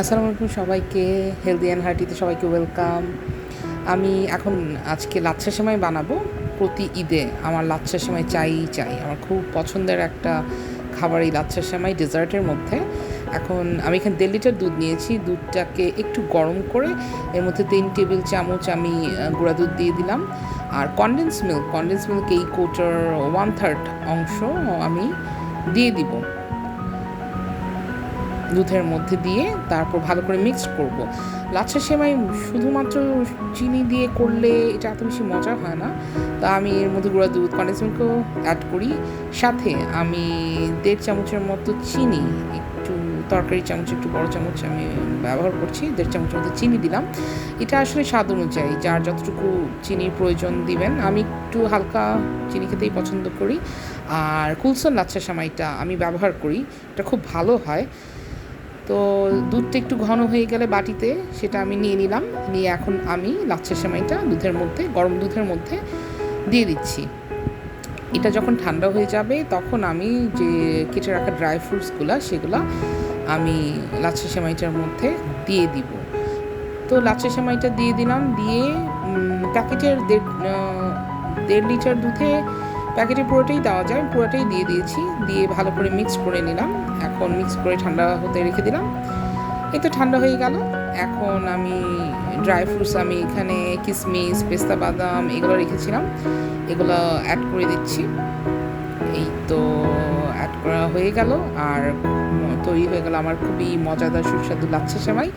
আসসালামু আলাইকুম সবাইকে হেলদি অ্যান্ড হার্টিতে সবাইকে ওয়েলকাম আমি এখন আজকে লাচ্ছা সেমাই বানাবো প্রতি ঈদে। আমার লাচ্ছা সেমাই চাই চাই। আমার খুব পছন্দের একটা খাবার এই লাচ্ছা সেমাই ডেজার্টের মধ্যে। এখন আমি এখানে দেড় লিটার দুধ নিয়েছি। দুধটাকে একটু গরম করে এর মধ্যে তিন টেবিল চামচ আমি গুঁড়া দুধ দিয়ে দিলাম। আর কনডেন্স মিল্ক কনডেন্স মিল্ক এই কোটার ওয়ান থার্ড অংশ আমি দিয়ে দিব। দুধের মধ্যে দিয়ে তারপর ভালো করে মিক্স করব। লাচ্ছা সেমাই শুধুমাত্র চিনি দিয়ে করলে এটা এত বেশি মজা হয় না। তা আমি এর মধ্যে গুঁড়া দুধ কন্ডেন্স মিল্কও অ্যাড করি। সাথে আমি দেড় চামচের মতো চিনি, একটু তরকারি চামচ, একটু বড় চামচ আমি ব্যবহার করছি, দেড় চামচের মতো চিনি দিলাম। এটা আসলে স্বাদ অনুযায়ী, যার যতটুকু চিনির প্রয়োজন দিবেন। আমি একটু হালকা চিনি খেতেই পছন্দ করি। আর কুলসন লাচ্ছা সেমাইটা আমি ব্যবহার করি, এটা খুব ভালো হয়। তো দুধটা একটু ঘন হয়ে গেলে বাটিতে সেটা আমি নিয়ে নিলাম। নিয়ে এখন আমি লাচ্ছা সেমাইটা দুধের মধ্যে, গরম দুধের মধ্যে দিয়ে দিচ্ছি। এটা যখন ঠান্ডা হয়ে যাবে তখন আমি যে কেটে রাখা ড্রাই ফ্রুটসগুলো সেগুলো আমি লাচ্ছা সেমাইটার মধ্যে দিয়ে দিব। তো লাচ্ছা সেমাইটা দিয়ে দিলাম, দিয়ে প্যাকেটের দেড় দেড় লিটার দুধে প্যাকেটে পুরোটাই দেওয়া যায়, পুরোটাই দিয়ে দিয়েছি, দিয়ে ভালো করে মিক্স করে নিলাম। এখন মিক্স করে ঠান্ডা হতে রেখে দিলাম। এই তো ঠান্ডা হয়ে গেল। এখন আমি ড্রাই ফ্রুটস আমি এখানে কিশমিশ পেস্তা বাদাম এগুলো রেখেছিলাম। এগুলো অ্যাড করে দিচ্ছি। এই তো অ্যাড করা হয়ে গেল। আর তৈরি হয়ে গেল আমার খুবই মজাদার সুস্বাদু লাচ্ছা সেমাই।